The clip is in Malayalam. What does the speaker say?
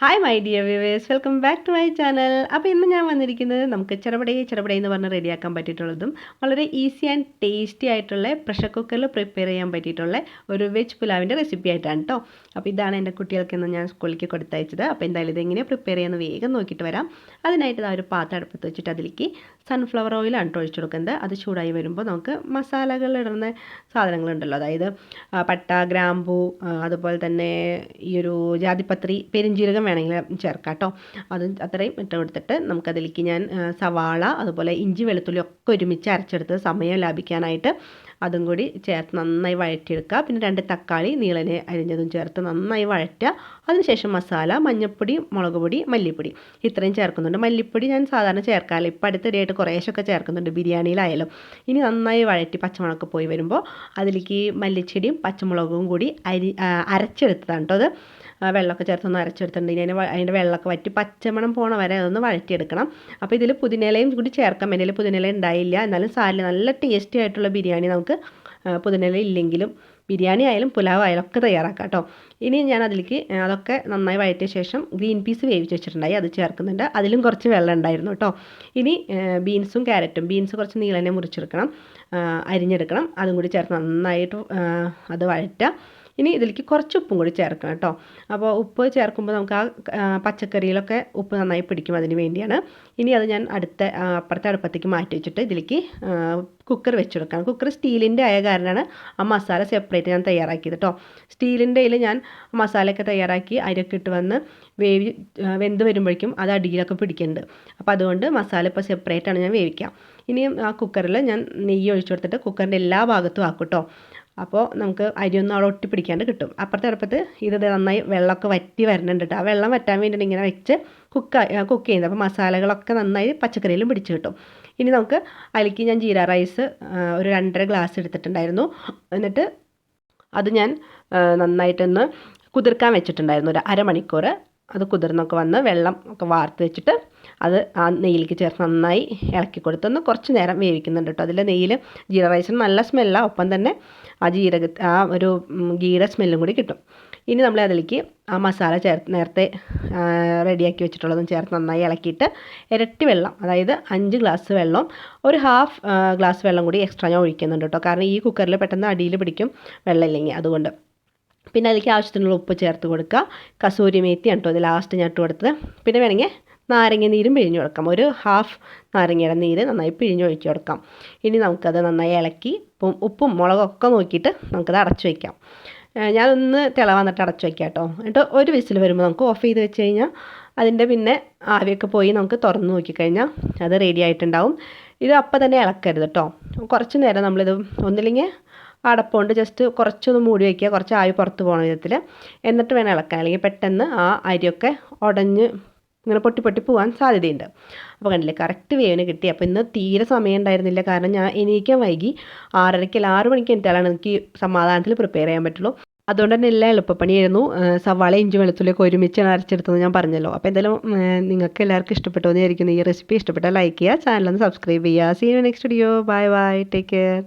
Hi my dear viewers welcome back to my channel അപ്പോൾ ഇന്ന് ഞാൻ വന്നിരിക്കുന്നത് നമുക്ക് ചെറുപടയെ ചെറുപടേ എന്ന് പറഞ്ഞ് റെഡിയാക്കാൻ പറ്റിയിട്ടുള്ളതും വളരെ ഈസി ആൻഡ് ടേസ്റ്റി ആയിട്ടുള്ള പ്രഷർ കുക്കറിൽ പ്രിപ്പയർ ചെയ്യാൻ പറ്റിയിട്ടുള്ള ഒരു വെജ് പുലാവിന്റെ റെസിപ്പി ആയിട്ടാണ് കേട്ടോ അപ്പോൾ ഇതാണ് എന്റെ കുട്ടികൾക്ക് ഇന്ന് ഞാൻ സ്കൂളിലേക്ക് കൊടുത്തയച്ചത്. അപ്പോൾ എന്തായാലും ഇതെങ്ങനെ പ്രിപ്പയർ ചെയ്യാമെന്ന് വേഗം നോക്കിയിട്ട് വരാം. അതിനായിട്ട് ആ ഒരു പാത്രം അടുപ്പത്ത് വെച്ചിട്ട് അതിലേക്ക് സൺഫ്ലവർ ഓയിലാണ് കേട്ടോ ഒഴിച്ചു കൊടുക്കുന്നത് അത് ചൂടായി വരുമ്പോൾ നമുക്ക് മസാലകൾ ഇടുന്ന സാധനങ്ങളുണ്ടല്ലോ. അതായത് പട്ട ഗ്രാമ്പൂ അതുപോലെ തന്നെ ഈ ഒരു ജാതിപത്രി പെരിഞ്ജീരകം വേണമെങ്കിൽ ചേർക്കാം കേട്ടോ അത് അത്രയും ഇട്ട് കൊടുത്തിട്ട് നമുക്കതിലേക്ക് ഞാൻ സവാള അതുപോലെ ഇഞ്ചി വെളുത്തുള്ളി ഒക്കെ ഒരുമിച്ച് അരച്ചെടുത്ത് സമയം ലാഭിക്കാനായിട്ട് അതും കൂടി ചേർത്ത് നന്നായി വഴറ്റിയെടുക്കുക. പിന്നെ രണ്ട് തക്കാളി നീളനെ അരിഞ്ഞതും ചേർത്ത് നന്നായി വഴറ്റുക. അതിനുശേഷം മസാല മഞ്ഞൾപ്പൊടി മുളക് പൊടി മല്ലിപ്പൊടി. ഇത്രയും ചേർക്കുന്നുണ്ട്. മല്ലിപ്പൊടി ഞാൻ സാധാരണ ചേർക്കാറില്ല. ഇപ്പം അടുത്തിടെയായിട്ട് കുറേശ്ശൊക്കെ ചേർക്കുന്നുണ്ട് ബിരിയാണിയിലായാലും. ഇനി നന്നായി വഴറ്റി പച്ചമുളക് പോയി വരുമ്പോൾ അതിലേക്ക് മല്ലിച്ചെടിയും പച്ചമുളകും കൂടി അരി അരച്ചെടുത്തതാണ് കേട്ടോ അത്. വെള്ളമൊക്കെ ചേർത്തൊന്ന് അരച്ചെടുത്തിട്ടുണ്ട്. ഇനി അതിന് അതിന്റെ വെള്ളമൊക്കെ വറ്റി പച്ചമണം പോണ വരെ അതൊന്ന് വഴറ്റിയെടുക്കണം. അപ്പോൾ ഇതിൽ പുതിനയിലയും കൂടി ചേർക്കാം എന്റെ പുതിനില ഉണ്ടായില്ല. എന്നാലും സാരില്ല നല്ല ടേസ്റ്റി ആയിട്ടുള്ള ബിരിയാണി നമുക്ക് പുതിനില ഇല്ലെങ്കിലും ബിരിയാണി ആയാലും പുലാവ് ആയാലും ഒക്കെ തയ്യാറാക്കാം കേട്ടോ. ഇനി ഞാൻ അതിലേക്ക് അതൊക്കെ നന്നായി വഴറ്റിയ ശേഷം ഗ്രീൻ പീസ് വേവിച്ച് വെച്ചിട്ടുണ്ടായി. അത് ചേർക്കുന്നുണ്ട്. അതിലും കുറച്ച് വെള്ളം ഉണ്ടായിരുന്നു കേട്ടോ. ഇനി ബീൻസും ക്യാരറ്റും. ബീൻസ് കുറച്ച് നീളനെ മുറിച്ചെടുക്കണം. അരിഞ്ഞെടുക്കണം. അതും കൂടി ചേർത്ത് നന്നായിട്ട് അത് വഴറ്റുക. ഇനി ഇതിലേക്ക് കുറച്ച് ഉപ്പും കൂടി ചേർക്കണം കേട്ടോ. അപ്പോൾ ഉപ്പ് ചേർക്കുമ്പോൾ നമുക്ക് ആ പച്ചക്കറിയിലൊക്കെ ഉപ്പ് നന്നായി പിടിക്കും അതിന് വേണ്ടിയാണ്. ഇനി അത് ഞാൻ അടുത്ത അപ്പുറത്തെ അടുപ്പത്തേക്ക് മാറ്റി വെച്ചിട്ട് ഇതിലേക്ക് കുക്കർ വെച്ചെടുക്കണം കുക്കർ സ്റ്റീലിന്റെ ആയ കാരണമാണ് ആ മസാല സെപ്പറേറ്റ് ഞാൻ തയ്യാറാക്കിയത് കേട്ടോ. സ്റ്റീലിന്റെ ഇതിൽ ഞാൻ മസാലയൊക്കെ തയ്യാറാക്കി അരിയൊക്കെ ഇട്ട് വന്ന് വേവി വെന്ത് വരുമ്പോഴേക്കും അത് അടിയിലൊക്കെ പിടിക്കുന്നുണ്ട്. അപ്പോൾ അതുകൊണ്ട് മസാല ഇപ്പോൾ സെപ്പറേറ്റാണ് ഞാൻ വേവിക്കാം ഇനിയും ആ കുക്കറിൽ ഞാൻ നെയ്യ് ഒഴിച്ചു കൊടുത്തിട്ട് കുക്കറിന്റെ എല്ലാ ഭാഗത്തും ആക്കും കേട്ടോ. അപ്പോൾ നമുക്ക് അരിയൊന്നും അവിടെ ഒട്ടിപ്പിടിക്കാണ്ട് കിട്ടും. അപ്പുറത്തെ അടുപ്പത്ത് ഇത് നന്നായി വെള്ളമൊക്കെ വറ്റി വരുന്നുണ്ട് ആ വെള്ളം വറ്റാൻ വേണ്ടിയിട്ട് ഇങ്ങനെ വെച്ച് കുക്ക് കുക്ക് ചെയ്യുന്നത്. അപ്പോൾ മസാലകളൊക്കെ നന്നായി പച്ചക്കറിയിലും പിടിച്ച് കിട്ടും. ഇനി നമുക്ക് അതിലേക്ക് ഞാൻ ജീര റൈസ് ഒരു രണ്ടര ഗ്ലാസ് എടുത്തിട്ടുണ്ടായിരുന്നു. എന്നിട്ട് അത് ഞാൻ നന്നായിട്ടൊന്ന് കുതിർക്കാൻ വെച്ചിട്ടുണ്ടായിരുന്നു. ഒരു അരമണിക്കൂർ അത് കുതിർന്നൊക്കെ വന്ന് വെള്ളം ഒക്കെ വാർത്ത് വെച്ചിട്ട് അത് ആ നെയ്യിലേക്ക് ചേർത്ത് നന്നായി ഇളക്കി കൊടുത്തൊന്ന് കുറച്ച് നേരം വേവിക്കുന്നുണ്ട് കേട്ടോ. അതിൽ നെയ്യിൽ ജീര റൈസിന് നല്ല സ്മെല്ലാണ് ഒപ്പം തന്നെ ആ ജീരക ആ ഒരു ഗീര സ്മെല്ലും കൂടി കിട്ടും. ഇനി നമ്മൾ അതിലേക്ക് ആ മസാല ചേർത്ത് നേരത്തെ റെഡിയാക്കി വെച്ചിട്ടുള്ളതും ചേർത്ത് നന്നായി ഇളക്കിയിട്ട് ഇരട്ടി വെള്ളം അതായത് അഞ്ച് ഗ്ലാസ് വെള്ളം ഒരു ഹാഫ് ഗ്ലാസ് വെള്ളം കൂടി എക്സ്ട്രാ ഞാൻ ഒഴിക്കുന്നുണ്ട് കേട്ടോ. കാരണം ഈ കുക്കറിൽ പെട്ടെന്ന് അടിയിൽ പിടിക്കും വെള്ളം ഇല്ലെങ്കിൽ അതുകൊണ്ട് പിന്നെ അതിലേക്ക് ആവശ്യത്തിനുള്ള ഉപ്പ് ചേർത്ത് കൊടുക്കുക. കസൂരി മേത്തിയാണ് കേട്ടോ അത് ലാസ്റ്റ് ഞാൻ ഇട്ട് കൊടുത്തത്. പിന്നെ വേണമെങ്കിൽ നാരങ്ങ നീരും പിഴിഞ്ഞ് കൊടുക്കാം. ഒരു ഹാഫ് നാരങ്ങയുടെ നീര് നന്നായി പിഴിഞ്ഞ് ഒഴിച്ച് കൊടുക്കാം. ഇനി നമുക്കത് നന്നായി ഇളക്കി ഉപ്പും ഉപ്പും മുളകൊക്കെ നോക്കിയിട്ട് നമുക്കത് അടച്ചു വയ്ക്കാം ഞാനൊന്ന് തിള വന്നിട്ട് അടച്ചു വയ്ക്കാം കേട്ടോ. എന്നിട്ട് ഒരു വിസിൽ വരുമ്പോൾ നമുക്ക് ഓഫ് ചെയ്ത് വെച്ച് കഴിഞ്ഞാൽ അതിന്റെ പിന്നെ ആവിയൊക്കെ പോയി നമുക്ക് തുറന്ന് നോക്കിക്കഴിഞ്ഞാൽ അത് റെഡി ആയിട്ടുണ്ടാവും. ഇത് അപ്പം തന്നെ ഇളക്കരുത് കേട്ടോ. കുറച്ച് നേരം നമ്മളിത് ഒന്നില്ലെങ്കിൽ അടപ്പുകൊണ്ട് ജസ്റ്റ് കുറച്ചൊന്ന് മൂടി വയ്ക്കുക കുറച്ച് ആവി പുറത്ത് പോകുന്ന വിധത്തിൽ എന്നിട്ട് വേണം ഇളക്കാൻ. അല്ലെങ്കിൽ പെട്ടെന്ന് ആ അരിയൊക്കെ ഉടഞ്ഞ് ഇങ്ങനെ പൊട്ടി പൊട്ടി പോകാൻ സാധ്യതയുണ്ട്. അപ്പോൾ കണ്ടില്ലേ കറക്റ്റ് വേവിന് കിട്ടി. അപ്പോൾ ഇന്ന് തീരെ സമയം ഉണ്ടായിരുന്നില്ല. കാരണം ഞാൻ എണീക്കാൻ വൈകി ആറരയ്ക്ക് ആറ് മണിക്ക് എത്തിയാലാണ് എനിക്ക് സമാധാനത്തിൽ പ്രിപ്പയർ ചെയ്യാൻ പറ്റുള്ളൂ. അതുകൊണ്ട് തന്നെ എല്ലാം എളുപ്പപ്പണിയായിരുന്നു. സവാള ഇഞ്ചി വെളുത്തുള്ളിയൊക്കെ ഒരുമിച്ചാണ് അരച്ചെടുത്തത് ഞാൻ പറഞ്ഞല്ലോ. അപ്പോൾ എന്തായാലും നിങ്ങൾക്ക് എല്ലാവർക്കും ഇഷ്ടപ്പെട്ടു എന്ന് വിചാരിക്കുന്നു. ഈ റെസിപ്പി ഇഷ്ടപ്പെട്ടാൽ ലൈക്ക് ചെയ്യുക ചാനൽ ഒന്ന് സബ്സ്ക്രൈബ് ചെയ്യുക. See you next video bye bye take care